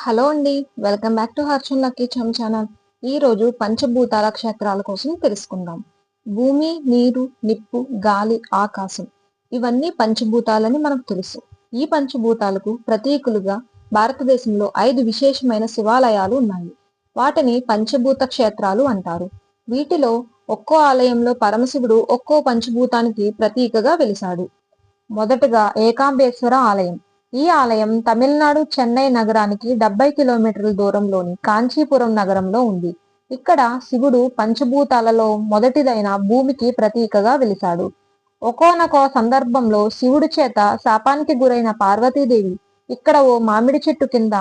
Hello అండి. Welcome back to Harshan lucky charm channel. ఈ రోజు పంచభూతాల క్షేత్రాల కోసం తెలుసుకుందాం. భూమి నీరు నిప్పు గాలి ఆకాశం ఇవన్నీ పంచభూతాలని మనకు తెలుసు. ఈ పంచభూతాలకు ప్రతీకులుగా భారతదేశంలో ఐదు విశేషమైన శివాలయాలు ఉన్నాయి. వాటిని పంచభూత క్షేత్రాలు అంటారు. వీటిలో ఒక్కో ఆలయంలో పరమశివుడు ఒక్కో పంచభూతానికి ప్రతీకగా వెలిశాడు. మొదటగా ఏకాంబేశ్వర ఆలయం. ఈ ఆలయం తమిళనాడు చెన్నై నగరానికి డెబ్బై కిలోమీటర్ల దూరంలోని కాంచీపురం నగరంలో ఉంది. ఇక్కడ శివుడు పంచభూతాలలో మొదటిదైన భూమికి ప్రతీకగా వెలిశాడు. ఒకోనొక సందర్భంలో శివుడి చేత శాపానికి గురైన పార్వతీదేవి ఇక్కడ ఓ మామిడి చెట్టు కింద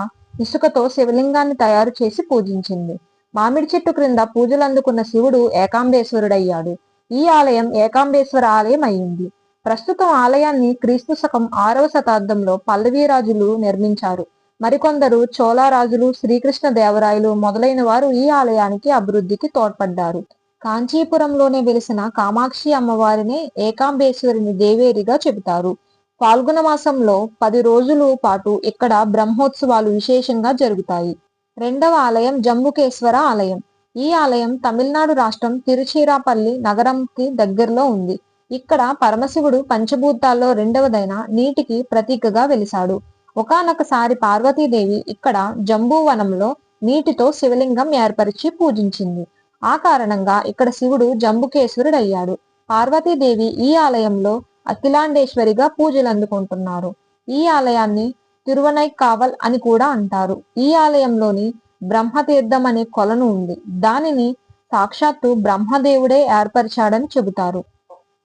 ఇసుకతో శివలింగాన్ని తయారు చేసి పూజించింది. మామిడి చెట్టు క్రింద పూజలు అందుకున్న శివుడు ఏకాంబేశ్వరుడయ్యాడు. ఈ ఆలయం ఏకాంబేశ్వర ఆలయం అయింది ప్రస్తుతం ఆలయాన్ని క్రీస్తు శకం ఆరవ శతాబ్దంలో పల్లవీరాజులు నిర్మించారు. మరికొందరు చోళరాజులు శ్రీకృష్ణ దేవరాయలు మొదలైన వారు ఈ ఆలయానికి అభివృద్ధికి తోడ్పడ్డారు. కాంచీపురంలోనే వెలిసిన కామాక్షి అమ్మవారిని ఏకాంబేశ్వరిని దేవేరిగా చెబుతారు. పాల్గొన మాసంలో పది రోజులు పాటు ఇక్కడ బ్రహ్మోత్సవాలు విశేషంగా జరుగుతాయి. రెండవ ఆలయం జంబుకేశ్వర ఆలయం. ఈ ఆలయం తమిళనాడు రాష్ట్రం తిరుచిరాపల్లి నగరంకి దగ్గరలో ఉంది. ఇక్కడ పరమశివుడు పంచభూతాల్లో రెండవదైన నీటికి ప్రతీకగా వెలిశాడు. ఒకనొకసారి పార్వతీదేవి ఇక్కడ జంబూవనంలో నీటితో శివలింగం ఏర్పరిచి పూజించింది. ఆ కారణంగా ఇక్కడ శివుడు జంబుకేశ్వరుడయ్యాడు. పార్వతీదేవి ఈ ఆలయంలో అఖిలాండేశ్వరిగా పూజలు అందుకుంటున్నారు ఈ ఆలయాన్ని తిరువనై కావల్ అని కూడా అంటారు. ఈ ఆలయంలోని బ్రహ్మతీర్థం అనే కొలను ఉంది. దానిని సాక్షాత్తు బ్రహ్మదేవుడే ఏర్పరిచాడని చెబుతారు.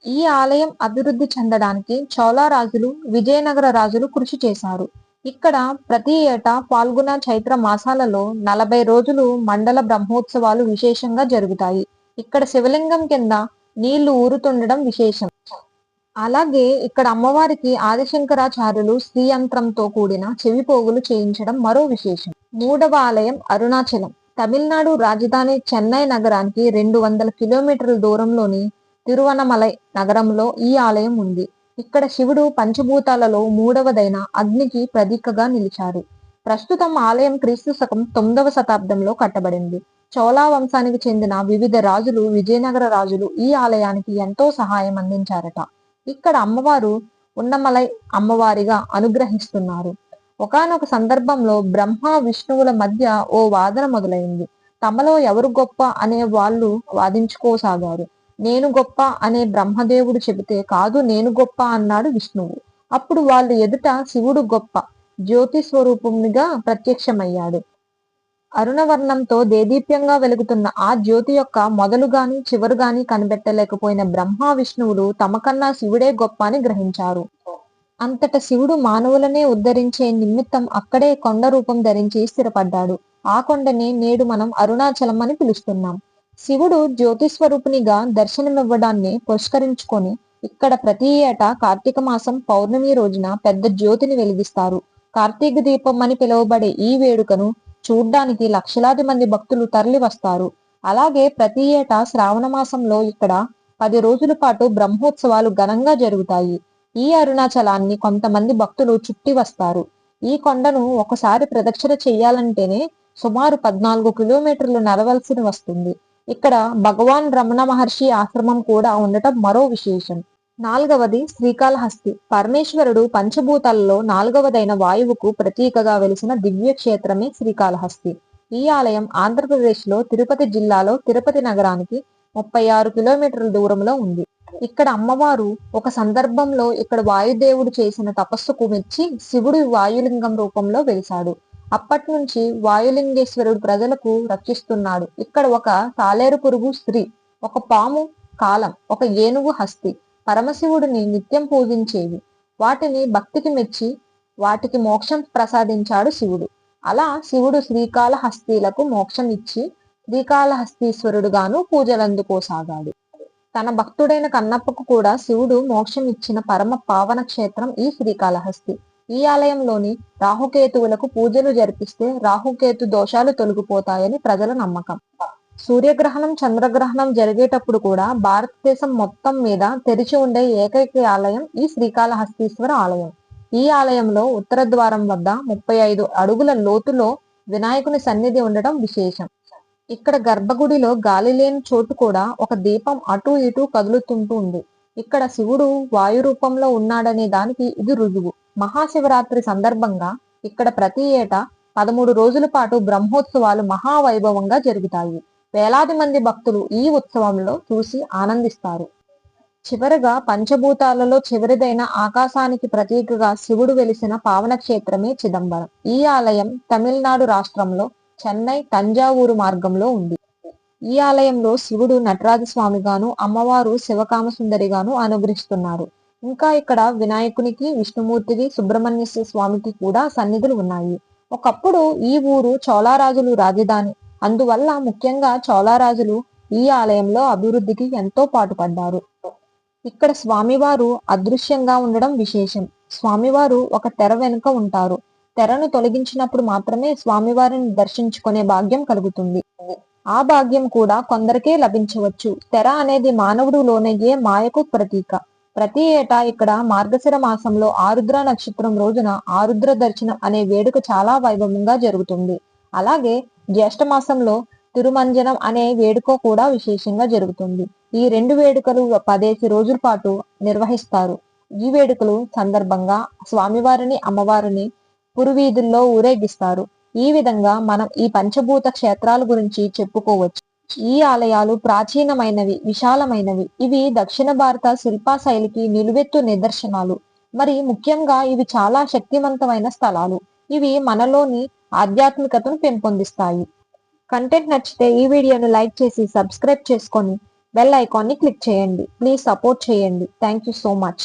ఈ ఆలయం అభివృద్ధి చెందడానికి చోళ రాజులు విజయనగర రాజులు కృషి చేశారు. ఇక్కడ ప్రతి ఏటా పాల్గొన చైత్ర మాసాలలో నలభై రోజులు మండల బ్రహ్మోత్సవాలు విశేషంగా జరుగుతాయి. ఇక్కడ శివలింగం కింద నీళ్ళు ఊరుతుండడం విశేషం. అలాగే ఇక్కడ అమ్మవారికి ఆదిశంకరాచార్యులు శ్రీయంత్రంతో కూడిన చెవి పోగులు చేయించడం మరో విశేషం. మూడవ ఆలయం అరుణాచలం. తమిళనాడు రాజధాని చెన్నై నగరానికి రెండు వందల కిలోమీటర్ల దూరంలోని తిరువనమలై నగరంలో ఈ ఆలయం ఉంది. ఇక్కడ శివుడు పంచభూతాలలో మూడవదైన అగ్నికి ప్రతీకగా నిలిచారు. ప్రస్తుతం ఆలయం క్రీస్తు శకం తొమ్మిదవ శతాబ్దంలో కట్టబడింది. చోళా వంశానికి చెందిన వివిధ రాజులు విజయనగర రాజులు ఈ ఆలయానికి ఎంతో సహాయం అందించారట. ఇక్కడ అమ్మవారు ఉన్నమలై అమ్మవారిగా అనుగ్రహిస్తున్నారు. ఒకనొక సందర్భంలో బ్రహ్మ విష్ణువుల మధ్య ఓ వాదన మొదలైంది. తమలో ఎవరు గొప్ప అనే వాళ్ళు వాదించుకోసాగారు. నేను గొప్ప అనే బ్రహ్మదేవుడు చెబితే కాదు నేను గొప్ప అన్నాడు విష్ణువు. అప్పుడు వాళ్ళు ఎదుట శివుడు గొప్ప జ్యోతి స్వరూపమునిగా ప్రత్యక్షమయ్యాడు. అరుణవర్ణంతో దేదీప్యంగా వెలుగుతున్న ఆ జ్యోతి యొక్క మొదలుగాని చివరుగాని కనిపెట్టలేకపోయిన బ్రహ్మ విష్ణువులు తమకన్నా శివుడే గొప్ప అని గ్రహించారు. అంతట శివుడు మానవులనే ఉద్ధరించే నిమిత్తం అక్కడే కొండ రూపం ధరించి స్థిరపడ్డాడు. ఆ కొండని నేడు మనం అరుణాచలం అని పిలుస్తున్నాం. శివుడు జ్యోతిస్వరూపునిగా దర్శనమివ్వడాన్ని పురస్కరించుకొని ఇక్కడ ప్రతి ఏటా కార్తీక మాసం పౌర్ణమి రోజున పెద్ద జ్యోతిని వెలిగిస్తారు. కార్తీక దీపం అని పిలువబడే ఈ వేడుకను చూడ్డానికి లక్షలాది మంది భక్తులు తరలి వస్తారు. అలాగే ప్రతి ఏటా శ్రావణ మాసంలో ఇక్కడ పది రోజుల పాటు బ్రహ్మోత్సవాలు ఘనంగా జరుగుతాయి. ఈ అరుణాచలాన్ని కొంతమంది భక్తులు చుట్టి వస్తారు. ఈ కొండను ఒకసారి ప్రదక్షిణ చేయాలంటేనే సుమారు పద్నాలుగు కిలోమీటర్లు నడవలసి వస్తుంది. ఇక్కడ భగవాన్ రమణ మహర్షి ఆశ్రమం కూడా ఉండటం మరో విశేషం. నాలుగవది శ్రీకాళహస్తి. పరమేశ్వరుడు పంచభూతాలలో నాలుగవదైన వాయువుకు ప్రతీకగా వెలిసిన దివ్య క్షేత్రమే శ్రీకాళహస్తి. ఈ ఆలయం ఆంధ్రప్రదేశ్లో తిరుపతి జిల్లాలో తిరుపతి నగరానికి ముప్పై ఆరు కిలోమీటర్ల దూరంలో ఉంది. ఇక్కడ అమ్మవారు ఒక సందర్భంలో ఇక్కడ వాయుదేవుడు చేసిన తపస్సుకు మెచ్చి శివుడు వాయులింగం రూపంలో వెలిశాడు. అప్పటి నుంచి వాయులింగేశ్వరుడు ప్రజలకు రక్షిస్తున్నాడు. ఇక్కడ ఒక తాలేరు పురుగు స్త్రీ ఒక పాము కాలం ఒక ఏనుగు హస్తి. పరమశివుడిని నిత్యం పూజించేవి. వాటిని భక్తికి మెచ్చి వాటికి మోక్షం ప్రసాదించాడు శివుడు. అలా శివుడు శ్రీకాళహస్తీలకు మోక్షం ఇచ్చి శ్రీకాళహస్తీశ్వరుడుగాను పూజలందుకోసాగాడు తన భక్తుడైన కన్నప్పకు కూడా శివుడు మోక్షం ఇచ్చిన పరమ పావన క్షేత్రం ఈ శ్రీకాళహస్తి. ఈ ఆలయంలోని రాహుకేతువులకు పూజలు జరిపిస్తే రాహుకేతు దోషాలు తొలగిపోతాయని ప్రజల నమ్మకం. సూర్యగ్రహణం చంద్రగ్రహణం జరిగేటప్పుడు కూడా భారతదేశం మొత్తం మీద తెరిచి ఉండే ఏకైక ఆలయం ఈ శ్రీకాళహస్తీశ్వర ఆలయం. ఈ ఆలయంలో ఉత్తర ద్వారం వద్ద ముప్పై ఐదు అడుగుల లోతులో వినాయకుని సన్నిధి ఉండటం విశేషం. ఇక్కడ గర్భగుడిలో గాలి లేని చోటు కూడా ఒక దీపం అటు ఇటు కదులుతుంటూ ఉంది. ఇక్కడ శివుడు వాయు రూపంలో ఉన్నాడనే దానికి ఇది రుజువు. మహాశివరాత్రి సందర్భంగా ఇక్కడ ప్రతి ఏటా పదమూడు రోజుల పాటు బ్రహ్మోత్సవాలు మహావైభవంగా జరుగుతాయి. వేలాది మంది భక్తులు ఈ ఉత్సవంలో చూసి ఆనందిస్తారు. చివరగా పంచభూతాలలో చివరిదైన ఆకాశానికి ప్రతీకగా శివుడు వెలిసిన పావన క్షేత్రమే చిదంబరం. ఈ ఆలయం తమిళనాడు రాష్ట్రంలో చెన్నై తంజావూరు మార్గంలో ఉంది. ఈ ఆలయంలో శివుడు నటరాజస్వామిగాను అమ్మవారు శివకామ సుందరిగాను అనుగ్రహిస్తున్నారు. ఇంకా ఇక్కడ వినాయకునికి విష్ణుమూర్తికి సుబ్రహ్మణ్య స్వామికి కూడా సన్నిధులు ఉన్నాయి. ఒకప్పుడు ఈ ఊరు చోళారాజులు రాజధాని. అందువల్ల ముఖ్యంగా చోళారాజులు ఈ ఆలయంలో అభివృద్ధికి ఎంతో పాటుపడ్డారు. ఇక్కడ స్వామివారు అదృశ్యంగా ఉండడం విశేషం. స్వామివారు ఒక తెర వెనుక ఉంటారు. తెరను తొలగించినప్పుడు మాత్రమే స్వామివారిని దర్శించుకునే భాగ్యం కలుగుతుంది. ఆ భాగ్యం కూడా కొందరికే లభించవచ్చు. తెర అనేది మానవుడు లోనయ్యే మాయకు ప్రతీక. ప్రతి ఏటా ఇక్కడ మార్గశిర మాసంలో ఆరుద్ర నక్షత్రం రోజున ఆరుద్ర దర్శనం అనే వేడుక చాలా వైభవంగా జరుగుతుంది. అలాగే జ్యేష్ఠ మాసంలో తిరుమంజనం అనే వేడుక కూడా విశేషంగా జరుగుతుంది. ఈ రెండు వేడుకలు పదేసి రోజుల పాటు నిర్వహిస్తారు. ఈ వేడుకలు సందర్భంగా స్వామివారిని అమ్మవారిని పురువీధుల్లో ఊరేగిస్తారు. ఈ విధంగా మనం ఈ పంచభూత క్షేత్రాల గురించి చెప్పుకోవచ్చు. ఈ ఆలయాలు ప్రాచీనమైనవి విశాలమైనవి. ఇవి దక్షిణ భారత శిల్పా శైలికి నిలువెత్తు నిదర్శనాలు. మరి ముఖ్యంగా ఇవి చాలా శక్తివంతమైన స్థలాలు. ఇవి మనలోని ఆధ్యాత్మికతను పెంపొందిస్తాయి. కంటెంట్ నచ్చితే ఈ వీడియోను లైక్ చేసి సబ్స్క్రైబ్ చేసుకొని బెల్ ఐకాన్ని క్లిక్ చేయండి. ప్లీజ్ సపోర్ట్ చేయండి. Thank you so much.